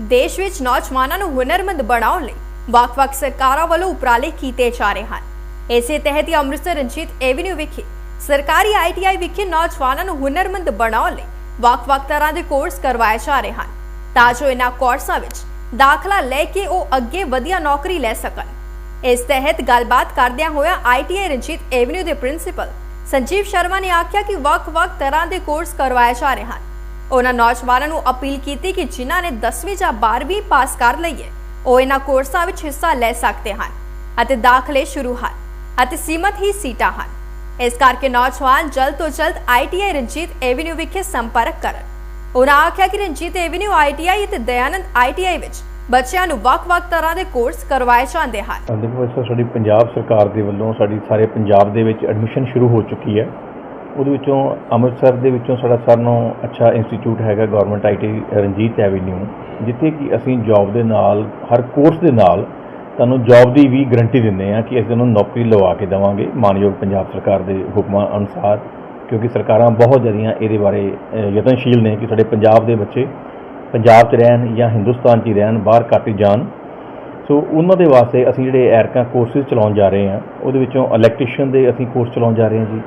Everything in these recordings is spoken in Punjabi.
ਦੇਸ਼ ਵਿੱਚ ਨੌਜਵਾਨਾਂ ਨੂੰ ਹੁਨਰਮੰਦ ਬਣਾਉਣ ਲਈ ਵੱਖ-ਵੱਖ ਸਰਕਾਰਾਂ ਵੱਲੋਂ ਉਪਰਾਲੇ ਕੀਤੇ ਜਾ ਰਹੇ ਹਨ। ਇਸੇ ਤਹਿਤ ਹੀ ਅੰਮ੍ਰਿਤਸਰ ਰਣਜੀਤ ਐਵਨਿਊ ਵਿਖੇ ਸਰਕਾਰੀ ਆਈਟੀਆਈ ਵਿਖੇ ਨੌਜਵਾਨਾਂ ਨੂੰ ਹੁਨਰਮੰਦ ਬਣਾਉਣ ਲਈ ਵੱਖ-ਵੱਖ ਤਰ੍ਹਾਂ ਦੇ ਕੋਰਸ ਕਰਵਾਏ ਜਾ ਰਹੇ ਹਨ। ਤਾਂ ਜੋ ਇਹਨਾਂ ਕੋਰਸਾਂ ਵਿੱਚ ਦਾਖਲਾ ਲੈ ਕੇ ਉਹ ਅੱਗੇ ਵਧੀਆ ਨੌਕਰੀ ਲੈ ਸਕਣ। ਇਸ ਤਹਿਤ ਗੱਲਬਾਤ ਕਰਦਿਆਂ ਹੋਇਆ ਆਈਟੀਆਈ ਰਣਜੀਤ ਐਵਨਿਊ ਦੇ ਪ੍ਰਿੰਸੀਪਲ ਸੰਜੀਵ ਸ਼ਰਮਾ ਨੇ ਆਖਿਆ ਕਿ ਵੱਖ-ਵੱਖ ਤਰ੍ਹਾਂ ਦੇ ਕੋਰਸ ਕਰਵਾਏ ਜਾ ਰਹੇ ਹਨ। ਉਹਨਾਂ ਨੌਜਵਾਨਾਂ ਨੂੰ ਅਪੀਲ ਕੀਤੀ ਕਿ ਜਿਨ੍ਹਾਂ ਨੇ 10ਵੀਂ ਜਾਂ 12ਵੀਂ ਪਾਸ ਕਰ ਲਈ ਹੈ, ਉਹ ਇਹਨਾਂ ਕੋਰਸਾਂ ਵਿੱਚ ਹਿੱਸਾ ਲੈ ਸਕਦੇ ਹਨ ਅਤੇ ਦਾਖਲੇ ਸ਼ੁਰੂ ਹਨ ਅਤੇ ਸੀਮਤ ਹੀ ਸੀਟਾਂ ਹਨ। ਇਸ ਕਰਕੇ ਨੌਜਵਾਨ ਜਲਦ ਤੋਂ ਜਲਦ ਆਈਟੀਆਈ ਰਣਜੀਤ ਐਵਨਿਊ ਵਿਖੇ ਸੰਪਰਕ ਕਰਨ। ਉਹਨਾਂ ਆਖਿਆ ਕਿ ਰਣਜੀਤ ਐਵਨਿਊ ਆਈਟੀਆਈ ਅਤੇ ਦਇਆਨੰਦ ਆਈਟੀਆਈ ਵਿੱਚ ਬੱਚਿਆਂ ਨੂੰ ਵੱਖ-ਵੱਖ ਤਰ੍ਹਾਂ ਦੇ ਕੋਰਸ ਕਰਵਾਏ ਜਾਂਦੇ ਹਨ। ਦੇਖੋ ਇਸ ਸਾਡੀ ਪੰਜਾਬ ਸਰਕਾਰ ਦੇ ਵੱਲੋਂ ਸਾਡੀ ਸਾਰੇ ਪੰਜਾਬ ਦੇ ਵਿੱਚ ਐਡਮਿਸ਼ਨ ਸ਼ੁਰੂ ਹੋ ਚੁੱਕੀ ਹੈ। ਉਹਦੇ ਵਿੱਚੋਂ ਅੰਮ੍ਰਿਤਸਰ ਦੇ ਵਿੱਚੋਂ ਸਾਡਾ ਸਾਰਿਆਂ ਨੂੰ ਅੱਛਾ ਇੰਸਟੀਚਿਊਟ ਹੈਗਾ ਗਵਰਨਮੈਂਟ ਆਈਟੀ ਰਣਜੀਤ ਐਵੀਨਿਊ, ਜਿੱਥੇ ਕਿ ਅਸੀਂ ਜੌਬ ਦੇ ਨਾਲ, ਹਰ ਕੋਰਸ ਦੇ ਨਾਲ ਤੁਹਾਨੂੰ ਜੌਬ ਦੀ ਵੀ ਗਰੰਟੀ ਦਿੰਦੇ ਹਾਂ ਕਿ ਅਸੀਂ ਤੁਹਾਨੂੰ ਨੌਕਰੀ ਲਵਾ ਕੇ ਦੇਵਾਂਗੇ, ਮਾਨਯੋਗ ਪੰਜਾਬ ਸਰਕਾਰ ਦੇ ਹੁਕਮਾਂ ਅਨੁਸਾਰ, ਕਿਉਂਕਿ ਸਰਕਾਰਾਂ ਬਹੁਤ ਜ਼ਿਆਦੀਆਂ ਇਹਦੇ ਬਾਰੇ ਯਤਨਸ਼ੀਲ ਨੇ ਕਿ ਸਾਡੇ ਪੰਜਾਬ ਦੇ ਬੱਚੇ ਪੰਜਾਬ 'ਚ ਰਹਿਣ ਜਾਂ ਹਿੰਦੁਸਤਾਨ 'ਚ ਹੀ ਰਹਿਣ, ਬਾਹਰ ਘੱਟ ਜਾਣ। ਸੋ ਉਹਨਾਂ ਦੇ ਵਾਸਤੇ ਅਸੀਂ ਜਿਹੜੇ ਐਰਕਾ ਕੋਰਸਿਸ ਚਲਾਉਣ ਜਾ ਰਹੇ ਹਾਂ, ਉਹਦੇ ਵਿੱਚੋਂ ਇਲੈਕਟ੍ਰੀਸ਼ੀਅਨ ਦੇ ਅਸੀਂ ਕੋਰਸ ਚਲਾਉਣ ਜਾ ਰਹੇ ਹਾਂ ਜੀ।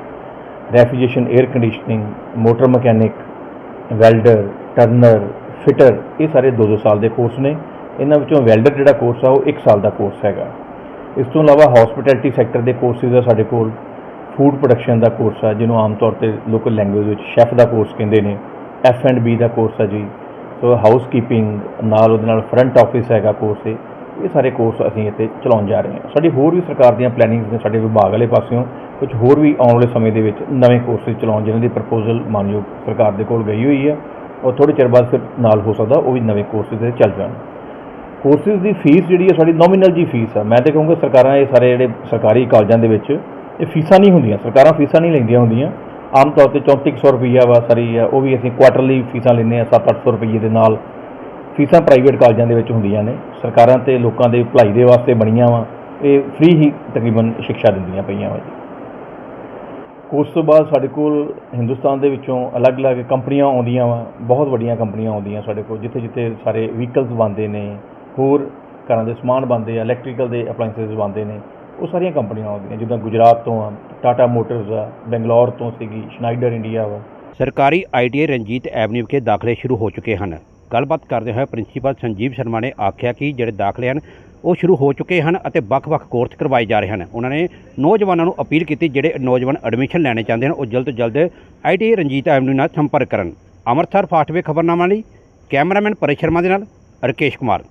Refrigeration air conditioning motor mechanic welder turner fitter ਇਹ ਸਾਰੇ 2-2 ਸਾਲ ਦੇ ਕੋਰਸ ਨੇ। ਇਹਨਾਂ ਵਿੱਚੋਂ ਵੈਲਡਰ ਜਿਹੜਾ ਕੋਰਸ ਆ, ਉਹ 1 ਸਾਲ ਦਾ ਕੋਰਸ ਹੈਗਾ। ਇਸ ਤੋਂ ਇਲਾਵਾ ਹਸਪਿਟੈਲਿਟੀ ਸੈਕਟਰ ਦੇ ਕੋਰਸਿਸ ਆ ਸਾਡੇ ਕੋਲ। ਫੂਡ ਪ੍ਰੋਡਕਸ਼ਨ ਦਾ ਕੋਰਸ ਆ, ਜਿਹਨੂੰ ਆਮ ਤੌਰ ਤੇ ਲੋਕਲ ਲੈਂਗੁਏਜ ਵਿੱਚ ਸ਼ੈਫ ਦਾ ਕੋਰਸ ਕਹਿੰਦੇ ਨੇ। ਐਫ ਐਂਡ ਬੀ ਦਾ ਕੋਰਸ ਆ ਜੀ। ਸੋ ਹਾਊਸ ਕੀਪਿੰਗ ਨਾਲ ਉਹਦੇ ਨਾਲ ਫਰੰਟ ਆਫਿਸ ਹੈਗਾ ਕੋਰਸ ਇਹ ਇਹ ਸਾਰੇ ਕੋਰਸ ਅਸੀਂ ਇੱਥੇ ਚਲਾਉਣ ਜਾ ਰਹੇ ਹਾਂ। ਸਾਡੀ ਹੋਰ ਵੀ ਸਰਕਾਰ ਦੀਆਂ ਪਲੈਨਿੰਗਸ ਨੇ ਸਾਡੇ ਵਿਭਾਗ ਵਾਲੇ ਪਾਸਿਓਂ। ਕੁਝ ਹੋਰ ਵੀ ਆਉਣ ਵਾਲੇ ਸਮੇਂ ਦੇ ਵਿੱਚ ਨਵੇਂ ਕੋਰਸਿਸ ਚਲਾਉਣ ਜਿਹਨਾਂ ਦੀ ਪ੍ਰਪੋਜ਼ਲ ਮਾਨਯੋਗ ਸਰਕਾਰ ਦੇ ਕੋਲ ਗਈ ਹੋਈ ਹੈ ਔਰ ਥੋੜੇ ਚਿਰ ਬਾਅਦ ਫਿਰ ਨਾਲ ਹੋ ਸਕਦਾ ਉਹ ਵੀ ਨਵੇਂ ਕੋਰਸਿਸ ਦੇ ਚੱਲ ਜਾਣ। ਕੋਰਸਿਸ ਦੀ ਫੀਸ ਜਿਹੜੀ ਹੈ, ਸਾਡੀ ਨੋਮੀਨਲ ਜੀ ਫੀਸ ਹੈ ਮੈਂ ਤਾਂ ਕਹੂੰਗਾ ਸਰਕਾਰਾਂ, ਇਹ ਸਾਰੇ ਜਿਹੜੇ ਸਰਕਾਰੀ ਕਾਲਜਾਂ ਦੇ ਵਿੱਚ, ਇਹ ਫੀਸਾਂ ਨਹੀਂ ਹੁੰਦੀਆਂ। ਸਰਕਾਰਾਂ ਫੀਸਾਂ ਨਹੀਂ ਲੈਂਦੀਆਂ ਹੁੰਦੀਆਂ। ਆਮ ਤੌਰ ਤੇ 3400 ਰੁਪਈਆ ਵਾ ਸਾਰੀ ਆ ਉਹ ਵੀ ਅਸੀਂ ਕੁਆਟਰਲੀ ਫੀਸਾਂ ਲੈਂਦੇ ਆ 7-800 ਰੁਪਈਏ ਦੇ ਨਾਲ। ਫੀਸਾਂ ਪ੍ਰਾਈਵੇਟ ਕਾਲਜਾਂ ਦੇ ਵਿੱਚ ਹੁੰਦੀਆਂ ਨੇ। ਸਰਕਾਰਾਂ ਤੇ ਲੋਕਾਂ ਦੇ ਭਲਾਈ ਦੇ ਵਾਸਤੇ ਬਣੀਆਂ ਵਾ, ਇਹ ਫ੍ਰੀ ਹੀ ਤਕਰੀਬਨ ਸਿੱਖਿਆ ਦਿੰਦੀਆਂ ਪਈਆਂ ਵਾ ਜੀ। ਉਸ ਤੋਂ ਬਾਅਦ ਸਾਡੇ ਕੋਲ ਹਿੰਦੁਸਤਾਨ ਦੇ ਵਿੱਚੋਂ ਅਲੱਗ-ਅਲੱਗ ਕੰਪਨੀਆਂ ਆਉਂਦੀਆਂ ਵਾ, ਬਹੁਤ ਵੱਡੀਆਂ ਕੰਪਨੀਆਂ ਆਉਂਦੀਆਂ ਸਾਡੇ ਕੋਲ, ਜਿੱਥੇ-ਜਿੱਥੇ ਸਾਰੇ ਵਹੀਕਲਸ ਬਣਦੇ ਨੇ, ਹੋਰ ਘਰਾਂ ਦੇ ਸਮਾਨ ਬਣਦੇ ਆ ਇਲੈਕਟ੍ਰੀਕਲ ਦੇ ਅਪਲਾਈਐਂਸਸ ਬਣਦੇ ਨੇ, ਉਹ ਸਾਰੀਆਂ ਕੰਪਨੀਆਂ ਆਉਂਦੀਆਂ, ਜਿੱਦਾਂ ਗੁਜਰਾਤ ਤੋਂ ਆ ਟਾਟਾ ਮੋਟਰਸ ਆ ਬੈਂਗਲੌਰ ਤੋਂ ਸੀਗੀ ਸ਼ਨਾਈਡਰ ਇੰਡੀਆ ਵਾ। ਸਰਕਾਰੀ ਆਈਟੀਆਈ ਰਣਜੀਤ ਐਵਨਿਊ ਵਿਖੇ ਦਾਖਲੇ ਸ਼ੁਰੂ ਹੋ ਚੁੱਕੇ ਹਨ। ਗੱਲਬਾਤ ਕਰਦੇ ਹੋਏ ਪ੍ਰਿੰਸੀਪਲ ਸੰਜੀਵ ਸ਼ਰਮਾ ਨੇ ਆਖਿਆ ਕਿ ਜਿਹੜੇ ਦਾਖਲੇ ਹਨ, ਉਹ ਸ਼ੁਰੂ ਹੋ ਚੁੱਕੇ ਹਨ ਅਤੇ ਵੱਖ-ਵੱਖ ਕੋਰਸ ਕਰਵਾਏ ਜਾ ਰਹੇ ਹਨ। ਉਹਨਾਂ ਨੇ ਨੌਜਵਾਨਾਂ ਨੂੰ ਅਪੀਲ ਕੀਤੀ ਜਿਹੜੇ ਨੌਜਵਾਨ ਐਡਮਿਸ਼ਨ ਲੈਣੇ ਚਾਹੁੰਦੇ ਹਨ, ਉਹ ਜਲਦ ਤੋਂ ਜਲਦ ਆਈਟੀਆਈ ਰਣਜੀਤ ਐਵਨਿਊ ਨਾਲ ਸੰਪਰਕ ਕਰਨ। ਅੰਮ੍ਰਿਤਸਰ ਫਾਸਟਵੇ ਖਬਰਨਾਮਾ ਲਈ ਕੈਮਰਾਮੈਨ ਪਰੇਸ਼ ਸ਼ਰਮਾ ਦੇ ਨਾਲ ਰਕੇਸ਼ ਕੁਮਾਰ।